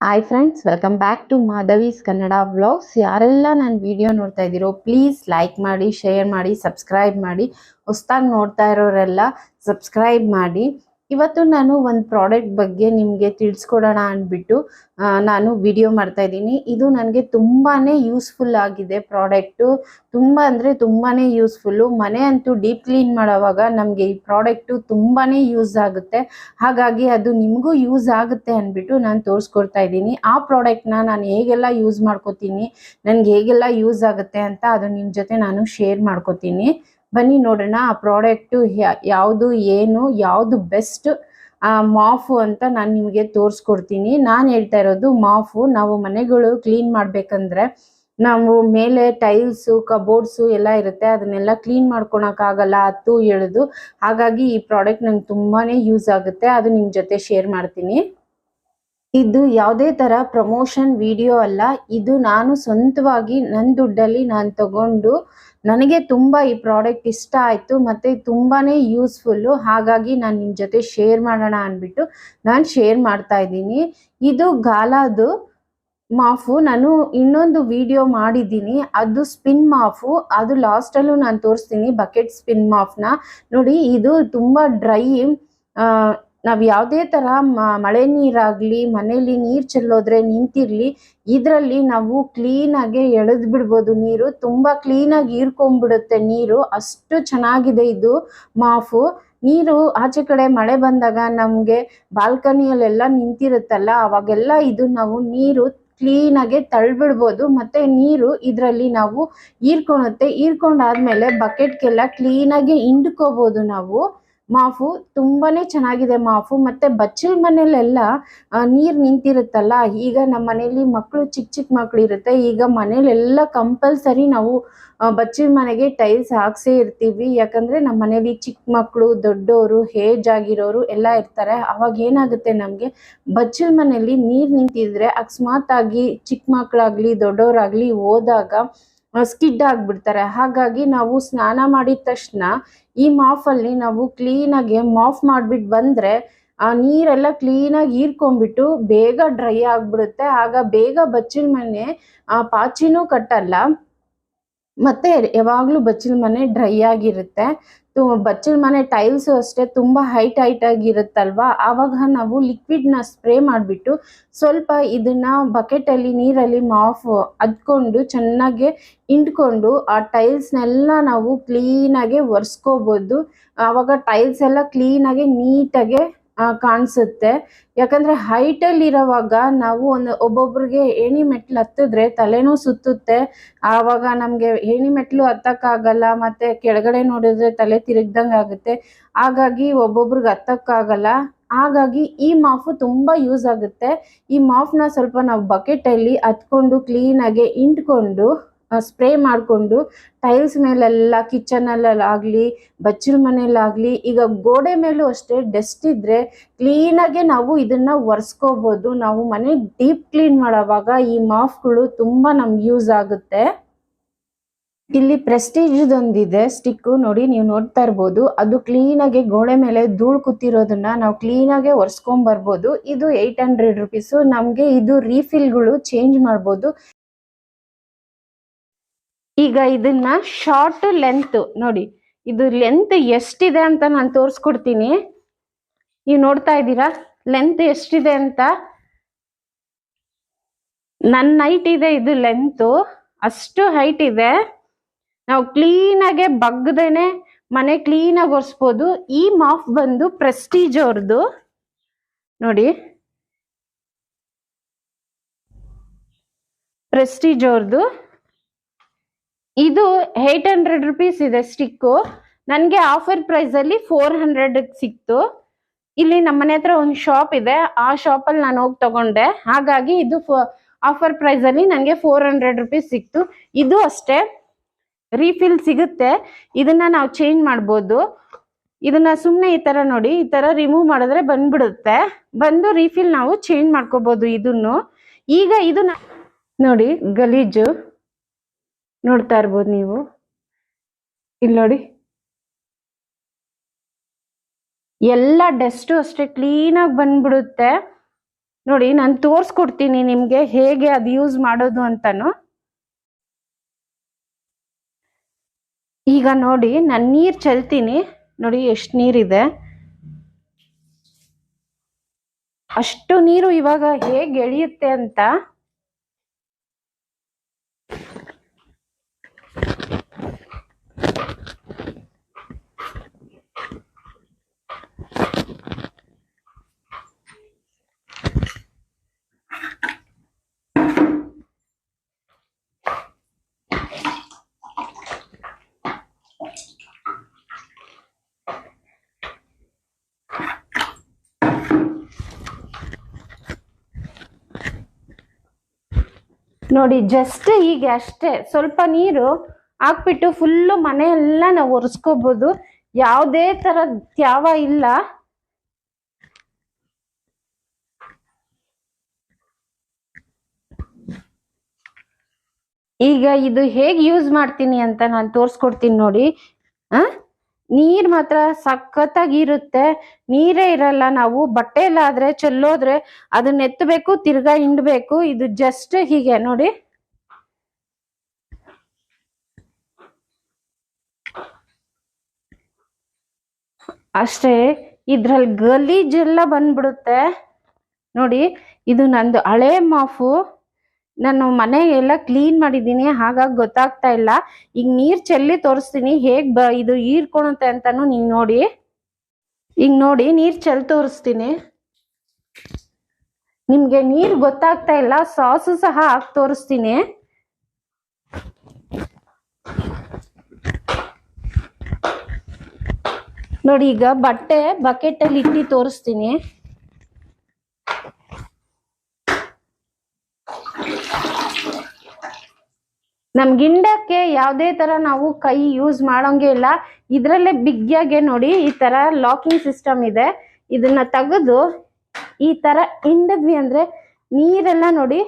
Hi friends welcome back to Madhavi's Kannada vlogs ಯಾರೆಲ್ಲ ನನ್ನ video ನೋಡ್ತಾ ಇದ್ದೀರೋ ಪ್ಲೀಸ್ ಲೈಕ್ ಮಾಡಿ ಶೇರ್ ಮಾಡಿ ಸಬ್ಸ್ಕ್ರೈಬ್ ಮಾಡಿ, ಹೊಸ್ದಾಗಿ ನೋಡ್ತಾ ಇರೋರೆಲ್ಲ ಸಬ್ಸ್ಕ್ರೈಬ್ ಮಾಡಿ. ಇವತ್ತು ನಾನು ಒಂದು ಪ್ರಾಡಕ್ಟ್ ಬಗ್ಗೆ ನಿಮಗೆ ತಿಳಿಸ್ಕೊಡೋಣ ಅಂದ್ಬಿಟ್ಟು ನಾನು ವಿಡಿಯೋ ಮಾಡ್ತಾ ಇದ್ದೀನಿ. ಇದು ನನಗೆ ತುಂಬಾ ಯೂಸ್ಫುಲ್ ಆಗಿದೆ ಪ್ರಾಡಕ್ಟು ತುಂಬ ಅಂದರೆ ತುಂಬಾ ಯೂಸ್ಫುಲ್ಲು ಮನೆ ಅಂತೂ ಡೀಪ್ ಕ್ಲೀನ್ ಮಾಡೋವಾಗ ನಮಗೆ ಈ ಪ್ರಾಡಕ್ಟು ತುಂಬಾ ಯೂಸ್ ಆಗುತ್ತೆ. ಹಾಗಾಗಿ ಅದು ನಿಮಗೂ ಯೂಸ್ ಆಗುತ್ತೆ ಅಂದ್ಬಿಟ್ಟು ನಾನು ತೋರಿಸ್ಕೊಡ್ತಾ ಇದ್ದೀನಿ. ಆ ಪ್ರಾಡಕ್ಟ್ನ ನಾನು ಹೇಗೆಲ್ಲ ಯೂಸ್ ಮಾಡ್ಕೋತೀನಿ, ನನಗೆ ಹೇಗೆಲ್ಲ ಯೂಸ್ ಆಗುತ್ತೆ ಅಂತ ಅದು ನಿಮ್ಮ ಜೊತೆ ನಾನು ಶೇರ್ ಮಾಡ್ಕೋತೀನಿ. ಬನ್ನಿ ನೋಡೋಣ, ಆ ಪ್ರಾಡಕ್ಟು ಯಾವುದು ಏನು, ಯಾವುದು ಬೆಸ್ಟ್ ಮಾಫು ಅಂತ ನಾನು ನಿಮಗೆ ತೋರಿಸ್ಕೊಡ್ತೀನಿ. ನಾನು ಹೇಳ್ತಾ ಇರೋದು ಮಾಫು, ನಾವು ಮನೆಗಳು ಕ್ಲೀನ್ ಮಾಡಬೇಕಂದ್ರೆ ನಾವು ಮೇಲೆ ಟೈಲ್ಸು ಕಬೋರ್ಡ್ಸು ಎಲ್ಲ ಇರುತ್ತೆ, ಅದನ್ನೆಲ್ಲ ಕ್ಲೀನ್ ಮಾಡ್ಕೊಳಕ್ಕಾಗಲ್ಲ ಹತ್ತು ಎಳೆದು ಹಾಗಾಗಿ ಈ ಪ್ರಾಡಕ್ಟ್ ನಂಗೆ ತುಂಬಾ ಯೂಸ್ ಆಗುತ್ತೆ, ಅದು ನಿಮ್ಮ ಜೊತೆ ಶೇರ್ ಮಾಡ್ತೀನಿ. ಇದು ಯಾವುದೇ ತರ ಪ್ರಮೋಷನ್ ವಿಡಿಯೋ ಅಲ್ಲ. ಇದು ನಾನು ಸ್ವಂತವಾಗಿ ನನ್ನ ದುಡ್ಡಲ್ಲಿ ನಾನು ತಗೊಂಡು ನನಗೆ ತುಂಬ ಈ ಪ್ರಾಡಕ್ಟ್ ಇಷ್ಟ ಆಯಿತು ಮತ್ತು ತುಂಬಾ ಯೂಸ್ಫುಲ್ಲು ಹಾಗಾಗಿ ನಾನು ನಿಮ್ಮ ಜೊತೆ ಶೇರ್ ಮಾಡೋಣ ಅಂದ್ಬಿಟ್ಟು ನಾನು ಶೇರ್ ಮಾಡ್ತಾ ಇದ್ದೀನಿ. ಇದು ಗಾಲಾದು ಮಾಫು. ನಾನು ಇನ್ನೊಂದು ವಿಡಿಯೋ ಮಾಡಿದ್ದೀನಿ. ಅದು ಸ್ಪಿನ್ ಮಾಫು. ಅದು ಲಾಸ್ಟಲ್ಲೂ ನಾನು ತೋರಿಸ್ತೀನಿ. ಬಕೆಟ್ ಸ್ಪಿನ್ ಮಾಫ್ನ. ನೋಡಿ, ಇದು ತುಂಬ ಡ್ರೈ ನಾವು ಯಾವುದೇ ಥರ ಮಳೆ ನೀರಾಗಲಿ, ಮನೇಲಿ ನೀರು ಚೆಲ್ಲೋದ್ರೆ ನಿಂತಿರಲಿ, ಇದರಲ್ಲಿ ನಾವು ಕ್ಲೀನಾಗೆ ಎಳೆದು ಬಿಡ್ಬೋದು ನೀರು. ತುಂಬ ಕ್ಲೀನಾಗಿ ಹೀರ್ಕೊಂಡ್ಬಿಡುತ್ತೆ ನೀರು. ಅಷ್ಟು ಚೆನ್ನಾಗಿದೆ ಇದು ಮಾಫು. ನೀರು ಆಚೆ ಕಡೆ ಮಳೆ ಬಂದಾಗ ನಮಗೆ ಬಾಲ್ಕನಿಯಲ್ಲೆಲ್ಲ ನಿಂತಿರುತ್ತಲ್ಲ, ಅವಾಗೆಲ್ಲ ಇದು ನಾವು ನೀರು ಕ್ಲೀನಾಗೆ ತಳ್ಬಿಡ್ಬೋದು. ಮತ್ತೆ ನೀರು ಇದರಲ್ಲಿ ನಾವು ಹೀರ್ಕೊಳುತ್ತೆ. ಹೀರ್ಕೊಂಡಾದ್ಮೇಲೆ ಬಕೆಟ್ಗೆಲ್ಲ ಕ್ಲೀನಾಗಿ ಹಿಂಡ್ಕೋಬೋದು ನಾವು. ಮಾಫು ತುಂಬಾನೇ ಚೆನ್ನಾಗಿದೆ ಮಾಫು, ಮತ್ತೆ ಬಚ್ಚಲ್ ಮನೇಲೆಲ್ಲ ನೀರು ನಿಂತಿರುತ್ತಲ್ಲ, ಈಗ ನಮ್ಮ ಮನೇಲಿ ಮಕ್ಕಳು ಚಿಕ್ಕ ಚಿಕ್ಕ ಮಕ್ಕಳು ಇರುತ್ತೆ ಈಗ ಮನೇಲೆಲ್ಲ ಕಂಪಲ್ಸರಿ ನಾವು ಬಚ್ಚಲ್ ಮನೆಗೆ ಟೈಲ್ಸ್ ಹಾಕ್ಸೇ ಇರ್ತೀವಿ, ಯಾಕಂದ್ರೆ ನಮ್ಮ ಮನೇಲಿ ಚಿಕ್ಕ ಮಕ್ಕಳು ದೊಡ್ಡವರು ಹೇಜ್ ಆಗಿರೋರು ಎಲ್ಲ ಇರ್ತಾರೆ, ಅವಾಗ ಏನಾಗುತ್ತೆ ನಮಗೆ, ಬಚ್ಚಲ್ ಮನೆಯಲ್ಲಿ ನೀರು ನಿಂತಿದ್ರೆ ಅಕಸ್ಮಾತ್ ಆಗಿ ಚಿಕ್ಕ ಮಕ್ಕಳಾಗ್ಲಿ ದೊಡ್ಡವರಾಗ್ಲಿ ಹೋದಾಗ ಸ್ಕಿಡ್ ಆಗಿಬಿಡ್ತಾರೆ. ಹಾಗಾಗಿ ನಾವು ಸ್ನಾನ ಮಾಡಿದ ತಕ್ಷಣ ಈ ಮಾಫಲ್ಲಿ ನಾವು ಕ್ಲೀನಾಗಿ ಮಾಫ್ ಮಾಡಿಬಿಟ್ಟು ಬಂದರೆ, ಆ, ನೀರೆಲ್ಲ ಕ್ಲೀನಾಗಿ ಹೀರ್ಕೊಂಡ್ಬಿಟ್ಟು ಬೇಗ ಡ್ರೈ ಆಗಿಬಿಡುತ್ತೆ. ಆಗ ಬೇಗ ಬಚ್ಚಿನ ಮನೆ, ಆ, ಪಾಚಿನೂ ಕಟ್ಟಲ್ಲ. ಮತ್ತೆ ಯಾವಾಗಲೂ ಬಚ್ಚಲ ಮನೆ ಡ್ರೈ ಆಗಿರುತ್ತೆ. ಬಚ್ಚಲ ಮನೆ ಟೈಲ್ಸ್ ಅಷ್ಟೇ ತುಂಬ ಹೈಟ್ ಹೈಟ್ ಆಗಿರುತ್ತಲ್ವಾ ಆವಾಗ ನಾವು ಲಿಕ್ವಿಡ್ನ ಸ್ಪ್ರೇ ಮಾಡಿಬಿಟ್ಟು ಸ್ವಲ್ಪ ಇದನ್ನ ಬಕೆಟಲ್ಲಿ ನೀರಲ್ಲಿ ಮಾಫ್ ಅದ್ಕೊಂಡು ಚೆನ್ನಾಗಿ ಹಿಂಡ್ಕೊಂಡು ಆ ಟೈಲ್ಸ್ನೆಲ್ಲ ನಾವು ಕ್ಲೀನಾಗಿ ಒರೆಸ್ಕೋಬೋದು. ಆವಾಗ ಟೈಲ್ಸ್ ಎಲ್ಲ ಕ್ಲೀನಾಗಿ ನೀಟಾಗಿ ಕಾಣಿಸುತ್ತೆ. ಯಾಕಂದ್ರೆ ಹೈಟಲ್ಲಿ ಇರೋವಾಗ ನಾವು ಒಂದು ಒಬ್ಬೊಬ್ರಿಗೆ ಏಣಿ ಮೆಟ್ಲು ಹತ್ತಿದ್ರೆ ತಲೆನೂ ಸುತ್ತುತ್ತೆ. ಆವಾಗ ನಮಗೆ ಏಣಿ ಮೆಟ್ಲು ಹತ್ತಕ್ಕಾಗಲ್ಲ, ಮತ್ತೆ ಕೆಳಗಡೆ ನೋಡಿದ್ರೆ ತಲೆ ತಿರುಗ್ದಂಗೆ ಆಗುತ್ತೆ. ಹಾಗಾಗಿ ಒಬ್ಬೊಬ್ರಿಗೆ ಹತ್ತಕ್ಕಾಗಲ್ಲ. ಹಾಗಾಗಿ ಈ ಮಾಫು ತುಂಬ ಯೂಸ್ ಆಗುತ್ತೆ. ಈ ಮಾಫ್ನ ಸ್ವಲ್ಪ ನಾವು ಬಕೆಟಲ್ಲಿ ಹತ್ಕೊಂಡು ಕ್ಲೀನಾಗಿ ಹಿಂಡ್ಕೊಂಡು ಸ್ಪ್ರೇ ಮಾಡಿಕೊಂಡು ಟೈಲ್ಸ್ ಮೇಲೆಲ್ಲ ಕಿಚನಲ್ಲಾಗಲಿ ಬಚ್ಚಲ ಮನೆಯಲ್ಲಾಗಲಿ ಈಗ ಗೋಡೆ ಮೇಲೂ ಅಷ್ಟೇ ಡಸ್ಟ್ ಇದ್ದರೆ ಕ್ಲೀನಾಗೆ ನಾವು ಇದನ್ನು ಒರೆಸ್ಕೋಬೋದು. ನಾವು ಮನೆ ಡೀಪ್ ಕ್ಲೀನ್ ಮಾಡೋವಾಗ ಈ ಮಾಫ್ಗಳು ತುಂಬ ನಮ್ಗೆ ಯೂಸ್ ಆಗುತ್ತೆ. ಇಲ್ಲಿ ಪ್ರೆಸ್ಟೀಜ್ದೊಂದಿದೆ ಸ್ಟಿಕ್ಕು ನೋಡಿ ನೀವು ನೋಡ್ತಾ ಇರ್ಬೋದು. ಅದು ಕ್ಲೀನಾಗಿ ಗೋಡೆ ಮೇಲೆ ಧೂಳು ಕೂತಿರೋದನ್ನ ನಾವು ಕ್ಲೀನಾಗೆ ಒರೆಸ್ಕೊಂಬರ್ಬೋದು. ಇದು ಏಯ್ಟ್ ಹಂಡ್ರೆಡ್ ರುಪೀಸು ನಮಗೆ ಇದು ರೀಫಿಲ್ಗಳು ಚೇಂಜ್ ಮಾಡ್ಬೋದು. ಈಗ ಇದನ್ನ ಶಾರ್ಟ್ ಲೆಂತ್ ನೋಡಿ, ಇದು ಲೆಂತ್ ಎಷ್ಟಿದೆ ಅಂತ ನಾನು ತೋರಿಸ್ಕೊಡ್ತೀನಿ. ನೀವು ನೋಡ್ತಾ ಇದ್ದೀರಾ? ಲೆಂತ್ ಎಷ್ಟಿದೆ ಅಂತ? ನನ್ನ ಹೈಟ್ ಇದೆ, ಇದು ಲೆಂತು ಅಷ್ಟು ಹೈಟ್ ಇದೆ. ನಾವು ಕ್ಲೀನಾಗೆ ಬಗ್ಗದೇನೆ ಮನೆ ಕ್ಲೀನಾಗಿ ಒರೆಸ್ಬೋದು. ಈ ಮಾಫ್ ಬಂದು ಪ್ರೆಸ್ಟೀಜ್ ಅವ್ರದ್ದು ನೋಡಿ. ಪ್ರೆಸ್ಟೀಜ್ ಅವ್ರದ್ದು ಇದು ಏಟ್ ಹಂಡ್ರೆಡ್ ರುಪೀಸ್ ಇದೆ ಸ್ಟಿಕ್ಕು ನನಗೆ ಆಫರ್ ಪ್ರೈಸಲ್ಲಿ ಫೋರ್ ಹಂಡ್ರೆಡ್ ಸಿಕ್ತು. ಇಲ್ಲಿ ನಮ್ಮ ಮನೆ ಹತ್ರ ಒಂದು ಶಾಪ್ ಇದೆ. ಆ ಶಾಪಲ್ಲಿ ನಾನು ಹೋಗಿ ತಗೊಂಡೆ. ಹಾಗಾಗಿ ಇದು ಆಫರ್ ಪ್ರೈಸಲ್ಲಿ ನನಗೆ ಫೋರ್ ಹಂಡ್ರೆಡ್ ರುಪೀಸ್ ಸಿಕ್ತು. ಇದು ಅಷ್ಟೇ. ರೀಫಿಲ್ ಸಿಗುತ್ತೆ. ಇದನ್ನ ನಾವು ಚೇಂಜ್ ಮಾಡ್ಬೋದು. ಇದನ್ನ ಸುಮ್ಮನೆ ಈ ತರ ನೋಡಿ, ಈ ತರ ರಿಮೂವ್ ಮಾಡಿದ್ರೆ ಬಂದ್ಬಿಡುತ್ತೆ. ಬಂದು ರೀಫಿಲ್ ನಾವು ಚೇಂಜ್ ಮಾಡ್ಕೋಬಹುದು ಇದನ್ನು. ಈಗ ಇದು ನೋಡಿ ಗಲೀಜು. ನೋಡ್ತಾ ಇರ್ಬೋದು ನೀವು. ಇಲ್ಲಿ ನೋಡಿ. ಎಲ್ಲ ಡಸ್ಟು ಅಷ್ಟೇ ಕ್ಲೀನಾಗಿ ಬಂದ್ಬಿಡುತ್ತೆ. ನೋಡಿ, ನಾನು ತೋರಿಸ್ಕೊಡ್ತೀನಿ ನಿಮಗೆ ಹೇಗೆ ಅದು ಯೂಸ್ ಮಾಡೋದು ಅಂತಾನು. ಈಗ ನೋಡಿ, ನಾನು ನೀರು ಚೆಲ್ತೀನಿ. ನೋಡಿ, ಎಷ್ಟು ನೀರಿದೆ. ಅಷ್ಟು ನೀರು ಇವಾಗ ಹೇಗೆ ಎಳೆಯುತ್ತೆ ಅಂತ. ನೋಡಿ ಜಸ್ಟ್ ಹೀಗೆ ಅಷ್ಟೇ. ಸ್ವಲ್ಪ ನೀರು ಹಾಕ್ಬಿಟ್ಟು ಫುಲ್ಲು ಮನೆ ಎಲ್ಲ ನಾವು ಒರೆಸ್ಕೋಬೋದು. ಯಾವುದೇ ತರ ತ್ಯಾವ ಇಲ್ಲ. ಈಗ ಇದು ಹೇಗೆ ಯೂಸ್ ಮಾಡ್ತೀನಿ ಅಂತ ನಾನು ತೋರಿಸ್ಕೊಡ್ತೀನಿ ನೋಡಿ. ಆ? ನೀರ್ ಮಾತ್ರ ಸಖತ್ತಾಗಿ ಇರುತ್ತೆ ನೀರೇ ಇರಲ್ಲ. ನಾವು ಬಟ್ಟೆ ಆದ್ರೆ ಚೆಲ್ಲೋದ್ರೆ ಅದನ್ನ ಎತ್ತಬೇಕು, ತಿರ್ಗಾ ಹಿಂಡ್ಬೇಕು. ಇದು ಜಸ್ಟ್ ಹೀಗೆ. ನೋಡಿ. ಅಷ್ಟೇ, ಇದ್ರಲ್ಲಿ ಗಲೀಜೆಲ್ಲ ಬಂದ್ಬಿಡುತ್ತೆ. ನೋಡಿ, ಇದು ನಂದು ಹಳೆ ಮಾಫು. ನಾನು ಮನೆ ಎಲ್ಲ ಕ್ಲೀನ್ ಮಾಡಿದ್ದೀನಿ, ಹಾಗಾಗಿ ಗೊತ್ತಾಗ್ತಾ ಇಲ್ಲ. ಈಗ ನೀರ್ ಚೆಲ್ಲಿ ತೋರಿಸ್ತೀನಿ, ಹೇಗ್ ಬ, ಇದು ಹೀರ್ಕೊಳುತ್ತೆ ಅಂತಾನು ನೀವು ನೋಡಿ. ಈಗ ನೋಡಿ, ನೀರ್ ಚೆಲ್ ತೋರಿಸ್ತೀನಿ. ನಿಮ್ಗೆ ನೀರ್ ಗೊತ್ತಾಗ್ತಾ ಇಲ್ಲ, ಸಾಸು ಸಹ ಹಾಕಿ ತೋರಿಸ್ತೀನಿ. ನೋಡಿ, ಈಗ ಬಟ್ಟೆ ಬಕೆಟ್ ಅಲ್ಲಿ ಇಟ್ಟು ತೋರಿಸ್ತೀನಿ. ನಮ್ಗೆ ಗಿಂಡಕ್ಕೆ ಯಾವುದೇ ತರ ನಾವು ಕೈ ಯೂಸ್ ಮಾಡೋಂಗೆ ಇಲ್ಲ. ಇದ್ರಲ್ಲೇ ಬಿಗ್ಯಾಗೆ ನೋಡಿ ಈ ತರ ಲಾಕಿಂಗ್ ಸಿಸ್ಟಮ್ ಇದೆ. ಇದನ್ನ ತೆಗೆದು ಈ ತರ ಹಿಂಡದ್ವಿ ಅಂದ್ರೆ ನೀರೆಲ್ಲ ನೋಡಿ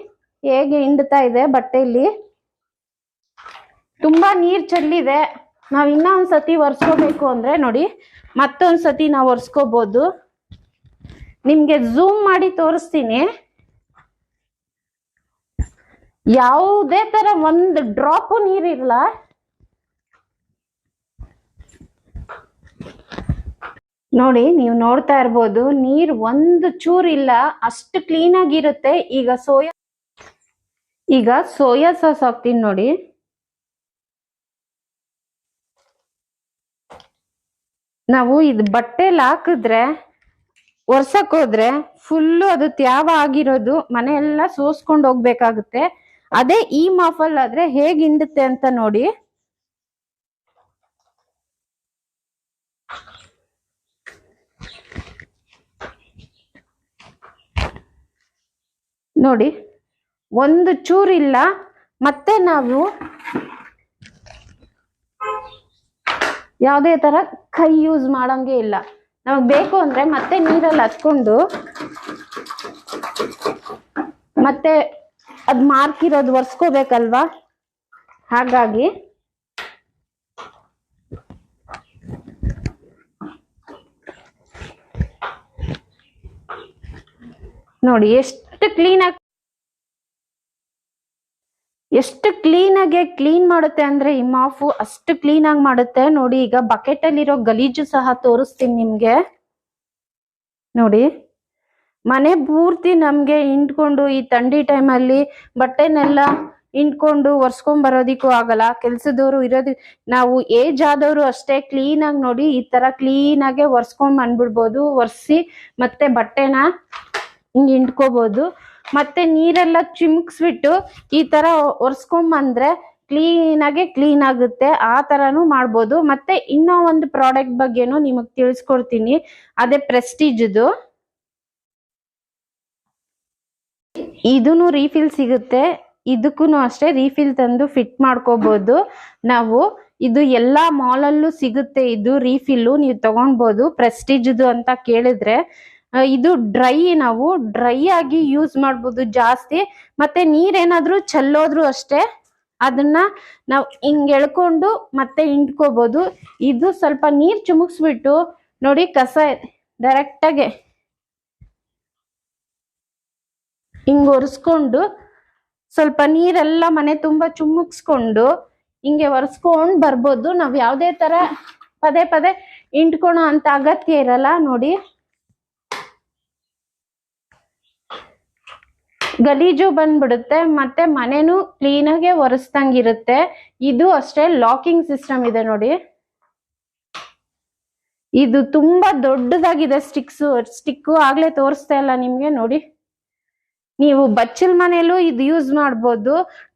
ಹೇಗೆ ಹಿಂಡ್ತಾ ಇದೆ ಬಟ್ಟೆಯಲ್ಲಿ ತುಂಬಾ ನೀರ್ ಚೆಲ್ಲಿದೆ ನಾವ್ ಇನ್ನೂ ಒಂದ್ಸತಿ ಒರ್ಸ್ಕೋಬೇಕು ಅಂದ್ರೆ ನೋಡಿ ಮತ್ತೊಂದ್ಸತಿ ನಾವು ಒರೆಸ್ಕೋಬಹುದು ನಿಮ್ಗೆ ಝೂಮ್ ಮಾಡಿ ತೋರಿಸ್ತೀನಿ. ಯಾವುದೇ ತರ ಒಂದು ಡ್ರಾಪ್ ನೀರಿಲ್ಲ ನೋಡಿ, ನೀವು ನೋಡ್ತಾ ಇರ್ಬೋದು, ನೀರ್ ಒಂದು ಚೂರ್ ಇಲ್ಲ, ಅಷ್ಟು ಕ್ಲೀನ್ ಆಗಿರುತ್ತೆ. ಈಗ ಸೋಯಾ ಈಗ ಸೋಯಾ ಸಾಸ್ ಹಾಕ್ತೀನಿ ನೋಡಿ. ನಾವು ಇದು ಬಟ್ಟೆಲಿ ಹಾಕಿದ್ರೆ, ಒರ್ಸಕ್ ಹೋದ್ರೆ ಫುಲ್ಲು ಅದು ತ್ಯಾವ ಆಗಿರೋದು, ಮನೆಯೆಲ್ಲ ಸೋಸ್ಕೊಂಡು ಹೋಗ್ಬೇಕಾಗುತ್ತೆ. ಅದೇ ಈ ಮಾಫಲ್ ಆದ್ರೆ ಹೇಗ್ ಹಿಂಡುತ್ತೆ ಅಂತ ನೋಡಿ. ನೋಡಿ, ಒಂದು ಚೂರಿಲ್ಲ, ಮತ್ತೆ ನಾವು ಯಾವುದೇ ತರ ಕೈ ಯೂಸ್ ಮಾಡಂಗೆ ಇಲ್ಲ. ನಮಗ್ ಬೇಕು ಅಂದ್ರೆ ಮತ್ತೆ ನೀರಲ್ಲಿ ಹತ್ಕೊಂಡು ಮತ್ತೆ ಅದ್ ಮಾರ್ಕ್ ಇರೋದು ಒರ್ಸ್ಕೋಬೇಕಲ್ವಾ? ಹಾಗಾಗಿ. ನೋಡಿ, ಎಷ್ಟು ಕ್ಲೀನ್ ಆಗಿ ಎಷ್ಟು ಕ್ಲೀನ್ ಕ್ಲೀನ್ ಮಾಡುತ್ತೆ ಅಂದ್ರೆ ಈ ಮಾಫು ಅಷ್ಟು ಕ್ಲೀನ್ ಆಗಿ ಮಾಡುತ್ತೆ. ನೋಡಿ, ಈಗ ಬಕೆಟ್ ಅಲ್ಲಿರೋ ಗಲೀಜು ಸಹ ತೋರಿಸ್ತೀನಿ ನಿಮ್ಗೆ. ನೋಡಿ. ಮನೆ ಪೂರ್ತಿ ನಮ್ಗೆ ಹಿಂಡ್ಕೊಂಡು ಈ ಥಂಡಿ ಟೈಮಲ್ಲಿ ಬಟ್ಟೆನೆಲ್ಲ ಹಿಂಡ್ಕೊಂಡು ಒರ್ಸ್ಕೊಂಡ್ ಬರೋದಿಕ್ಕೂ ಆಗಲ್ಲ. ಕೆಲ್ಸದವ್ರು ಇರೋದು, ನಾವು ಏಜ್ ಆದವರು ಅಷ್ಟೇ ಕ್ಲೀನ್ ಆಗಿ ನೋಡಿ ಈ ತರ ಕ್ಲೀನ್ ಆಗಿ ಒರ್ಸ್ಕೊಂಡ್ ಬಂದ್ಬಿಡ್ಬೋದು. ಒರ್ಸಿ ಮತ್ತೆ ಬಟ್ಟೆನ ಹಿಂಗ್ ಹಿಂಡ್ಕೋಬಹುದು ಮತ್ತೆ ನೀರೆಲ್ಲ ಚಿಮ್ಕ್ಸ್ಬಿಟ್ಟು ಈ ತರ ಒರ್ಸ್ಕೊಂಡ್ ಬಂದ್ರೆ ಕ್ಲೀನ್ ಆಗಿ ಕ್ಲೀನ್ ಆಗುತ್ತೆ ಆ ತರನು ಮಾಡ್ಬೋದು. ಮತ್ತೆ ಇನ್ನೂ ಒಂದು ಪ್ರಾಡಕ್ಟ್ ಬಗ್ಗೆನೂ ನಿಮಗ್ ತಿಳಿಸ್ಕೊಡ್ತೀನಿ. ಅದೇ ಪ್ರೆಸ್ಟೀಜ್ದು. ಇದೂನು ರೀಫಿಲ್ ಸಿಗುತ್ತೆ. ಇದಕ್ಕೂ ಅಷ್ಟೇ ರೀಫಿಲ್ ತಂದು ಫಿಟ್ ಮಾಡ್ಕೋಬಹುದು ನಾವು ಇದು ಎಲ್ಲಾ ಮಾಲಲ್ಲೂ ಸಿಗುತ್ತೆ ಇದು ರೀಫಿಲ್ಲು ನೀವು ತಗೊಳ್ಬೋದು. ಪ್ರೆಸ್ಟೀಜ್ದು ಅಂತ ಕೇಳಿದ್ರೆ ಇದು ಡ್ರೈ ನಾವು ಡ್ರೈ ಆಗಿ ಯೂಸ್ ಮಾಡ್ಬೋದು ಜಾಸ್ತಿ. ಮತ್ತೆ ನೀರೇನಾದ್ರೂ ಚೆಲ್ಲೋದ್ರು ಅಷ್ಟೇ, ಅದನ್ನ ನಾವು ಹಿಂಗ್ ಎಳ್ಕೊಂಡು ಮತ್ತೆ ಹಿಂಡ್ಕೋಬಹುದು ಇದು ಸ್ವಲ್ಪ ನೀರ್ ಚುಮುಕ್ಸ್ಬಿಟ್ಟು ನೋಡಿ ಕಸ ಡೈರೆಕ್ಟ್ ಆಗಿ ಹಿಂಗ್ ಒರೆಸ್ಕೊಂಡು ಸ್ವಲ್ಪ ನೀರೆಲ್ಲ ಮನೆ ತುಂಬಾ ಚುಮ್ಮುಕ್ಸ್ಕೊಂಡು ಹಿಂಗೆ ಒರೆಸ್ಕೊಂಡು ಬರ್ಬೋದು. ನಾವು ಯಾವುದೇ ತರ ಪದೇ ಪದೇ ಇಂಟ್ಕೊಳೋ ಅಂತ ಅಗತ್ಯ ಇರಲ್ಲ ನೋಡಿ. ಗಲೀಜು ಬಂದ್ಬಿಡುತ್ತೆ, ಮತ್ತೆ ಮನೆನೂ ಕ್ಲೀನಾಗೆ ಒರೆಸ್ದಂಗಿರುತ್ತೆ. ಇದು ಅಷ್ಟೇ ಲಾಕಿಂಗ್ ಸಿಸ್ಟಮ್ ಇದೆ ನೋಡಿ. ಇದು ತುಂಬಾ ದೊಡ್ಡದಾಗಿದೆ ಸ್ಟಿಕ್ಸ್ ಸ್ಟಿಕ್ಕು ಆಗ್ಲೇ ತೋರಿಸ್ತಾ ಇಲ್ಲ ನಿಮ್ಗೆ ನೋಡಿ. ನೀವು ಬಚ್ಚಲ್ ಮನೆಯಲ್ಲೂ ಇದು ಯೂಸ್ ಮಾಡ್ಬೋದು.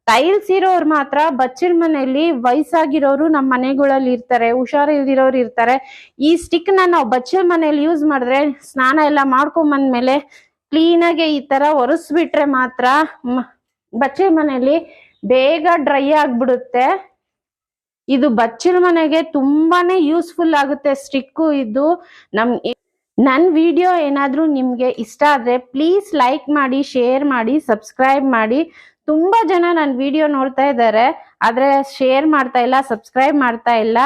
ಟೈಲ್ಸ್ ಇರೋರು ಮಾತ್ರ ಬಚ್ಚಲ್ ಮನೆಯಲ್ಲಿ ವಯಸ್ಸಾಗಿರೋರು ನಮ್ಮ ಮನೆಗಳಲ್ಲಿ ಇರ್ತಾರೆ, ಹುಷಾರಿಲ್ದಿರೋರು ಇರ್ತಾರೆ. ಈ ಸ್ಟಿಕ್ನ ನಾವು ಬಚ್ಚಲ್ ಮನೆಯಲ್ಲಿ ಯೂಸ್ ಮಾಡಿದ್ರೆ ಸ್ನಾನ ಎಲ್ಲ ಮಾಡ್ಕೊಂಡ್ ಬಂದ್ಮೇಲೆ ಕ್ಲೀನ್ ಆಗಿ ಈ ತರ ಒರೆಸ್ಬಿಟ್ರೆ ಮಾತ್ರ ಬಚ್ಚಲ್ ಮನೆಯಲ್ಲಿ ಬೇಗ ಡ್ರೈ ಆಗ್ಬಿಡುತ್ತೆ. ಇದು ಬಚ್ಚಲ್ ಮನೆಗೆ ತುಂಬಾನೇ ಯೂಸ್ಫುಲ್ ಆಗುತ್ತೆ ಸ್ಟಿಕ್ಕು ಇದು. ನಮ್ ನನ್ ವಿಡಿಯೋ ಏನಾದರೂ ನಿಮಗೆ ಇಷ್ಟ ಆದರೆ ಪ್ಲೀಸ್ ಲೈಕ್ ಮಾಡಿ ಶೇರ್ ಮಾಡಿ ಸಬ್ಸ್ಕ್ರೈಬ್ ಮಾಡಿ. ತುಂಬ ಜನ ನನ್ನ ವಿಡಿಯೋ ನೋಡ್ತಾ ಇದ್ದಾರೆ. ಆದರೆ ಶೇರ್ ಮಾಡ್ತಾ ಇಲ್ಲ ಸಬ್ಸ್ಕ್ರೈಬ್ ಮಾಡ್ತಾ ಇಲ್ಲ.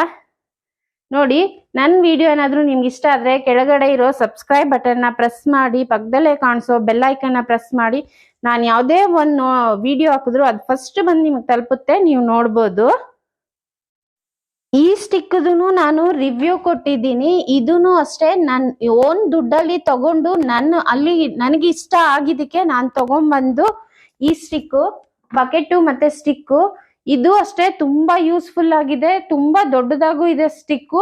ನೋಡಿ ನನ್ನ ವಿಡಿಯೋ ಏನಾದರೂ ನಿಮ್ಗೆ ಇಷ್ಟ ಆದರೆ ಕೆಳಗಡೆ ಇರೋ ಸಬ್ಸ್ಕ್ರೈಬ್ ಬಟನ್ನ ಪ್ರೆಸ್ ಮಾಡಿ, ಪಕ್ಕದಲ್ಲೇ ಕಾಣಿಸೋ ಬೆಲ್ ಐಕನ್ನ ಪ್ರೆಸ್ ಮಾಡಿ. ನಾನು ಯಾವುದೇ ಒಂದು ವಿಡಿಯೋ ಹಾಕಿದ್ರು ಅದು ಫಸ್ಟ್ ಬಂದು ನಿಮ್ಗೆ ತಲುಪುತ್ತೆ, ನೀವು ನೋಡ್ಬೋದು. ಈ ಸ್ಟಿಕ್ದುನು ನಾನು ರಿವ್ಯೂ ಕೊಟ್ಟಿದ್ದೀನಿ. ಇದೂ ಅಷ್ಟೇ. ನನ್ ಓನ್ ದುಡ್ಡಲ್ಲಿ ತಗೊಂಡು ನನ್ನ ಅಲ್ಲಿ ನನಗೆ ಇಷ್ಟ ಆಗಿದ್ದಕ್ಕೆ ನಾನು ತಗೊಂಡ್ಬಂದು ಈ ಸ್ಟಿಕ್ಕು, ಬಕೆಟು ಮತ್ತೆ ಸ್ಟಿಕ್ಕು, ಇದು ಅಷ್ಟೇ ತುಂಬಾ ಯೂಸ್ಫುಲ್ ಆಗಿದೆ. ತುಂಬಾ ದೊಡ್ಡದಾಗೂ ಇದೆ ಸ್ಟಿಕ್ಕು.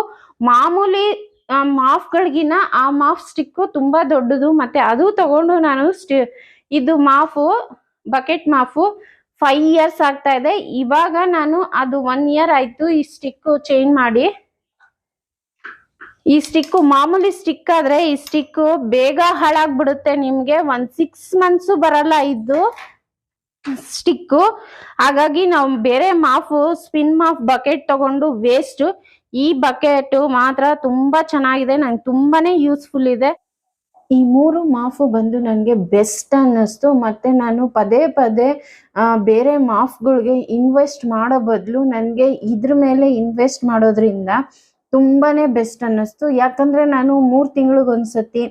ಮಾಮೂಲಿ ಮಾಫ್ಗಳಿಗಿನ ಆ ಮಾಫ್ ಸ್ಟಿಕ್ಕು ತುಂಬಾ ದೊಡ್ಡದು. ಮತ್ತೆ ಅದು ತಗೊಂಡು ನಾನು ಸ್ಟಿ, ಇದು mop, bucket mop five years ಆಗ್ತಾ ಇದೆ. ಇವಾಗ ನಾನು ಅದು ಒನ್ ಇಯರ್ ಆಯ್ತು ಈ ಸ್ಟಿಕ್ ಚೇಂಜ್ ಮಾಡಿ. ಈ ಸ್ಟಿಕ್ ಮಾಮೂಲಿ ಸ್ಟಿಕ್ ಆದ್ರೆ ಈ ಸ್ಟಿಕ್ ಬೇಗ ಹಾಳಾಗ್ಬಿಡುತ್ತೆ ನಿಮ್ಗೆ. ಒಂದ್ ಸಿಕ್ಸ್ ಮಂತ್ಸ್ ಬರಲ್ಲ ಇದು ಸ್ಟಿಕ್ಕು ಹಾಗಾಗಿ ನಾವು ಬೇರೆ ಮಾಫು ಸ್ಪಿನ್ ಮಾಫ್ ಬಕೆಟ್ ತಗೊಂಡು ವೇಸ್ಟ್ ಈ ಬಕೆಟ್ ಮಾತ್ರ ತುಂಬಾ ಚೆನ್ನಾಗಿದೆ. ನಂಗೆ ತುಂಬಾನೇ ಯೂಸ್ಫುಲ್ ಇದೆ. ಈ ಮೂರು ಮಾಫು ಬಂದು ನನಗೆ ಬೆಸ್ಟ್ ಅನ್ನಿಸ್ತು. ಮತ್ತು ನಾನು ಪದೇ ಪದೇ ಬೇರೆ ಮಾಫ್ಗಳಿಗೆ ಇನ್ವೆಸ್ಟ್ ಮಾಡೋ ಬದಲು ನನಗೆ ಇದ್ರ ಮೇಲೆ ಇನ್ವೆಸ್ಟ್ ಮಾಡೋದ್ರಿಂದ ತುಂಬಾ ಬೆಸ್ಟ್ ಅನ್ನಿಸ್ತು. ಯಾಕಂದರೆ ನಾನು ಮೂರು ತಿಂಗಳಿಗೊಂದ್ಸತಿ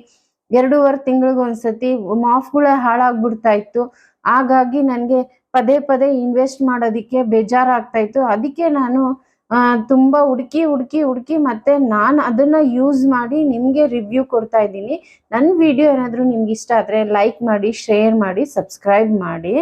ಎರಡೂವರೆ ತಿಂಗಳಿಗೊಂದ್ಸತಿ ಮಾಫ್ಗಳೇ ಹಾಳಾಗ್ಬಿಡ್ತಾ ಇತ್ತು. ಹಾಗಾಗಿ ನನಗೆ ಪದೇ ಪದೇ ಇನ್ವೆಸ್ಟ್ ಮಾಡೋದಕ್ಕೆ ಬೇಜಾರಾಗ್ತಾ ಇತ್ತು. ಅದಕ್ಕೆ ನಾನು ತುಂಬಾ ಹುಡುಕಿ ಹುಡುಕಿ ಹುಡುಕಿ ಮತ್ತೆ ನಾನು ಅದನ್ನ ಯೂಸ್ ಮಾಡಿ ನಿಮಗೆ ರಿವ್ಯೂ ಕೊಡ್ತಾ ಇದ್ದೀನಿ. ನನ್ನ ವಿಡಿಯೋ ಏನಾದರೂ ನಿಮ್ಗೆ ಇಷ್ಟ ಆದ್ರೆ ಲೈಕ್ ಮಾಡಿ ಶೇರ್ ಮಾಡಿ ಸಬ್ಸ್ಕ್ರೈಬ್ ಮಾಡಿ.